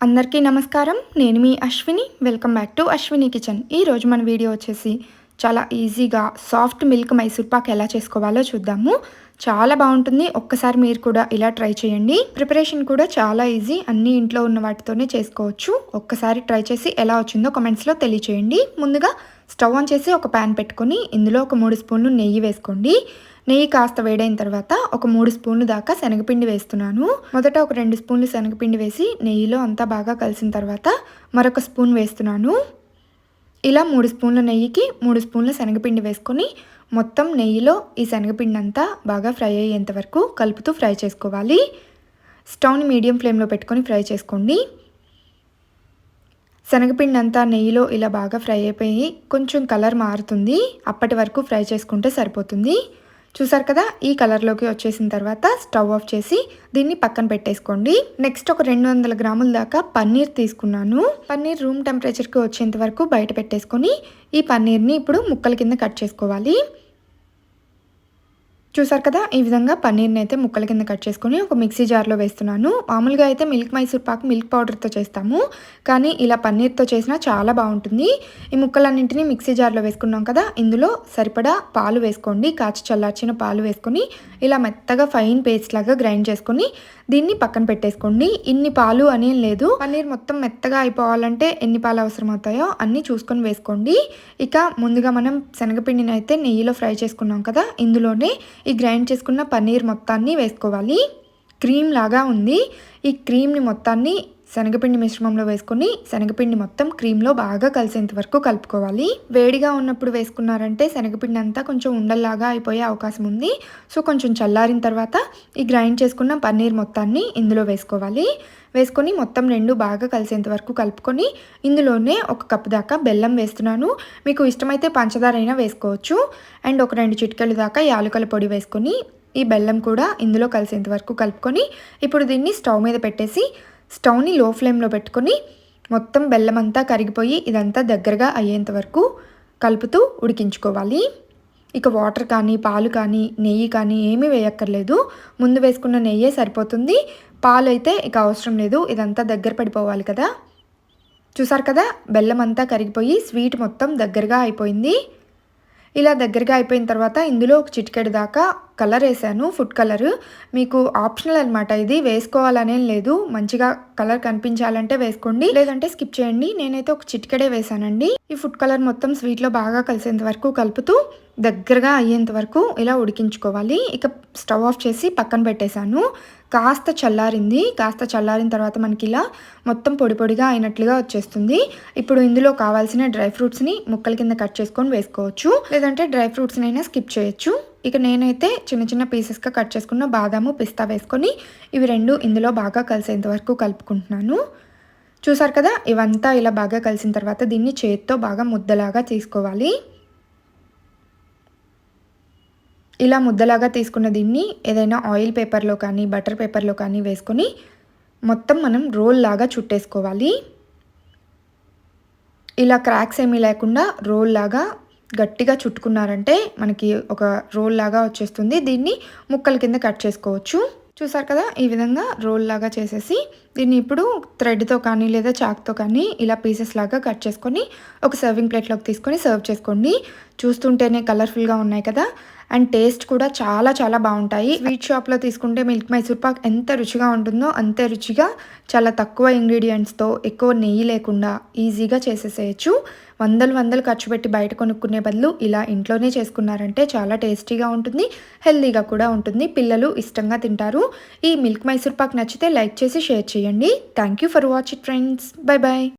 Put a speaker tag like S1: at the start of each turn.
S1: అందరికీ నమస్కారం. నేను మీ Ashwini. Welcome back to Ashwini kitchen ఈరోజు మన వీడియో వచ్చేసి చాలా ఈజీగా సాఫ్ట్ మిల్క్ మైసూర్ పాక్ ఎలా చేసుకోవాలో చూద్దాము. చాలా బాగుంటుంది. ఒక్కసారి మీరు కూడా ఇలా ట్రై చేయండి. ప్రిపరేషన్ కూడా చాలా ఈజీ. అన్ని ఇంట్లో ఉన్న వాటితోనే చేసుకోవచ్చు. ఒక్కసారి ట్రై చేసి ఎలా వచ్చిందో కమెంట్స్లో తెలియచేయండి. ముందుగా స్టవ్ ఆన్ చేసి ఒక ప్యాన్ పెట్టుకొని ఇందులో ఒక మూడు స్పూన్లు నెయ్యి వేసుకోండి. నెయ్యి కాస్త వేడైన తర్వాత ఒక మూడు స్పూన్లు దాకా శనగపిండి వేస్తున్నాను. మొదట ఒక రెండు స్పూన్లు శనగపిండి వేసి నెయ్యిలో అంతా బాగా కలిసిన తర్వాత మరొక స్పూన్ వేస్తున్నాను. ఇలా మూడు స్పూన్ల నెయ్యికి మూడు స్పూన్ల శనగపిండి వేసుకొని మొత్తం నెయ్యిలో ఈ శనగపిండి అంతా బాగా ఫ్రై అయ్యేంత వరకు కలుపుతూ ఫ్రై చేసుకోవాలి. స్టవ్ని మీడియం ఫ్లేమ్లో పెట్టుకొని ఫ్రై చేసుకోండి. శనగపిండి అంతా నెయ్యిలో ఇలా బాగా ఫ్రై అయిపోయి కొంచెం కలర్ మారుతుంది. అప్పటి వరకు ఫ్రై చేసుకుంటే సరిపోతుంది. చూసారు కదా? ఈ కలర్లోకి వచ్చేసిన తర్వాత స్టవ్ ఆఫ్ చేసి దీన్ని పక్కన పెట్టేసుకోండి. నెక్స్ట్ ఒక రెండు వందల గ్రాముల దాకా పన్నీర్ తీసుకున్నాను. పన్నీర్ రూమ్ టెంపరేచర్కి వచ్చేంత వరకు బయట పెట్టేసుకొని ఈ పన్నీర్ని ఇప్పుడు ముక్కల కింద కట్ చేసుకోవాలి. చూసారు కదా? ఈ విధంగా పన్నీర్ని అయితే ముక్కల కింద కట్ చేసుకొని ఒక మిక్సీ జార్లో వేస్తున్నాను. మామూలుగా అయితే మిల్క్ మైసూర్ పాక్ మిల్క్ పౌడర్తో చేస్తాము. కానీ ఇలా పన్నీర్తో చేసినా చాలా బాగుంటుంది. ఈ ముక్కలన్నింటినీ మిక్సీ జార్లో వేసుకున్నాం కదా? ఇందులో సరిపడా పాలు వేసుకోండి. కాచి చల్లార్చిన పాలు వేసుకొని ఇలా మెత్తగా ఫైన్ పేస్ట్ లాగా గ్రైండ్ చేసుకొని దీన్ని పక్కన పెట్టేసుకోండి. ఇన్ని పాలు అనేం లేదు. పన్నీర్ మొత్తం మెత్తగా అయిపోవాలంటే ఎన్ని పాలు అవసరం అవుతాయో అన్నీ చూసుకొని వేసుకోండి. ఇక ముందుగా మనం శనగపిండిని అయితే నెయ్యిలో ఫ్రై చేసుకున్నాం కదా? ఇందులోనే ఈ గ్రైండ్ చేసుకున్న పన్నీర్ మొత్తాన్ని వేసుకోవాలి. క్రీమ్ లాగా ఉంది. ఈ క్రీమ్ని మొత్తాన్ని శనగపిండి మిశ్రమంలో వేసుకొని శనగపిండి మొత్తం క్రీమ్లో బాగా కలిసేంత వరకు కలుపుకోవాలి. వేడిగా ఉన్నప్పుడు వేసుకున్నారంటే శనగపిండి అంతా కొంచెం ఉండల్లాగా అయిపోయే అవకాశం ఉంది. సో కొంచెం చల్లారిన తర్వాత ఈ గ్రైండ్ చేసుకున్న పన్నీర్ మొత్తాన్ని ఇందులో వేసుకోవాలి. వేసుకొని మొత్తం రెండు బాగా కలిసేంత వరకు కలుపుకొని ఇందులోనే ఒక కప్పు దాకా బెల్లం వేస్తున్నాను. మీకు ఇష్టమైతే పంచదార అయినా వేసుకోవచ్చు. అండ్ ఒక రెండు చిట్కలు దాకా యాలకల పొడి వేసుకొని ఈ బెల్లం కూడా ఇందులో కలిసేంత వరకు కలుపుకొని ఇప్పుడు దీన్ని స్టవ్ మీద పెట్టేసి స్టవ్ని లో ఫ్లేమ్లో పెట్టుకొని మొత్తం బెల్లం అంతా కరిగిపోయి ఇదంతా దగ్గరగా అయ్యేంత వరకు కలుపుతూ ఉడికించుకోవాలి. ఇక వాటర్ కానీ పాలు కానీ నెయ్యి కానీ ఏమీ వేయక్కర్లేదు. ముందు వేసుకున్న నెయ్యే సరిపోతుంది. పాలు అయితే ఇక అవసరం లేదు. ఇదంతా దగ్గర పడిపోవాలి కదా. చూసారు కదా? బెల్లం అంతా కరిగిపోయి స్వీట్ మొత్తం దగ్గరగా అయిపోయింది. ఇలా దగ్గరగా అయిపోయిన తర్వాత ఇందులో ఒక చిటికెడు దాకా కలర్ వేసాను ఫుడ్ కలర్. మీకు ఆప్షనల్ అనమాట ఇది. వేసుకోవాలనేం లేదు. మంచిగా కలర్ కనిపించాలంటే వేసుకోండి. లేదంటే స్కిప్ చేయండి. నేనైతే ఒక చిటికెడే వేసానండి. ఈ ఫుడ్ కలర్ మొత్తం స్వీట్లో బాగా కలిసేంత వరకు కలుపుతూ దగ్గరగా అయ్యేంత వరకు ఇలా ఉడికించుకోవాలి. ఇక స్టవ్ ఆఫ్ చేసి పక్కన పెట్టేశాను. కాస్త చల్లారింది. కాస్త చల్లారిన తర్వాత మనకి ఇలా మొత్తం పొడి పొడిగా అయినట్లుగా వచ్చేస్తుంది. ఇప్పుడు ఇందులో కావాల్సిన డ్రై ఫ్రూట్స్ని ముక్కల కింద కట్ చేసుకొని వేసుకోవచ్చు. లేదంటే డ్రై ఫ్రూట్స్ని అయినా స్కిప్ చేయొచ్చు. ఇక నేనైతే చిన్న చిన్న పీసెస్గా కట్ చేసుకున్న బాదాము పిస్తా వేసుకొని ఇవి రెండు ఇందులో బాగా కలిసేంత వరకు కలుపుకుంటున్నాను. చూసారు కదా ఇవంతా ఇలా బాగా కలిసిన తర్వాత దీన్ని చేతితో బాగా ముద్దలాగా తీసుకోవాలి. ఇలా ముద్దలాగా తీసుకున్న దీన్ని ఏదైనా ఆయిల్ పేపర్లో కానీ బటర్ పేపర్లో కానీ వేసుకొని మొత్తం మనం రోల్ లాగా చుట్టేసుకోవాలి. ఇలా క్రాక్స్ ఏమీ లేకుండా రోల్ లాగా గట్టిగా చుట్టుకున్నారంటే మనకి ఒక రోల్ లాగా వచ్చేస్తుంది. దీన్ని ముక్కల కింద కట్ చేసుకోవచ్చు. చూసారు కదా? ఈ విధంగా రోల్ లాగా చేసేసి దీన్ని ఇప్పుడు థ్రెడ్తో కానీ లేదా చాక్తో కానీ ఇలా పీసెస్ లాగా కట్ చేసుకొని ఒక సర్వింగ్ ప్లేట్లోకి తీసుకొని సర్వ్ చేసుకోండి. చూస్తుంటేనే కలర్ఫుల్గా ఉన్నాయి కదా? అండ్ టేస్ట్ కూడా చాలా చాలా బాగుంటాయి. స్వీట్ షాప్లో తీసుకుంటే మిల్క్ మైసూర్ పాక్ ఎంత రుచిగా ఉంటుందో అంతే రుచిగా చాలా తక్కువ ఇంగ్రీడియంట్స్తో ఎక్కువ నెయ్యి లేకుండా ఈజీగా చేసేసేయచ్చు. వందలు వందలు ఖర్చు పెట్టి బయట కొనుక్కునే బదులు ఇలా ఇంట్లోనే చేసుకున్నారంటే చాలా టేస్టీగా ఉంటుంది హెల్తీగా కూడా ఉంటుంది. పిల్లలు ఇష్టంగా తింటారు. ఈ మిల్క్ మైసూర్ పాక్ నచ్చితే లైక్ చేసి షేర్ చేయండి. Thank you for watch it friends bye bye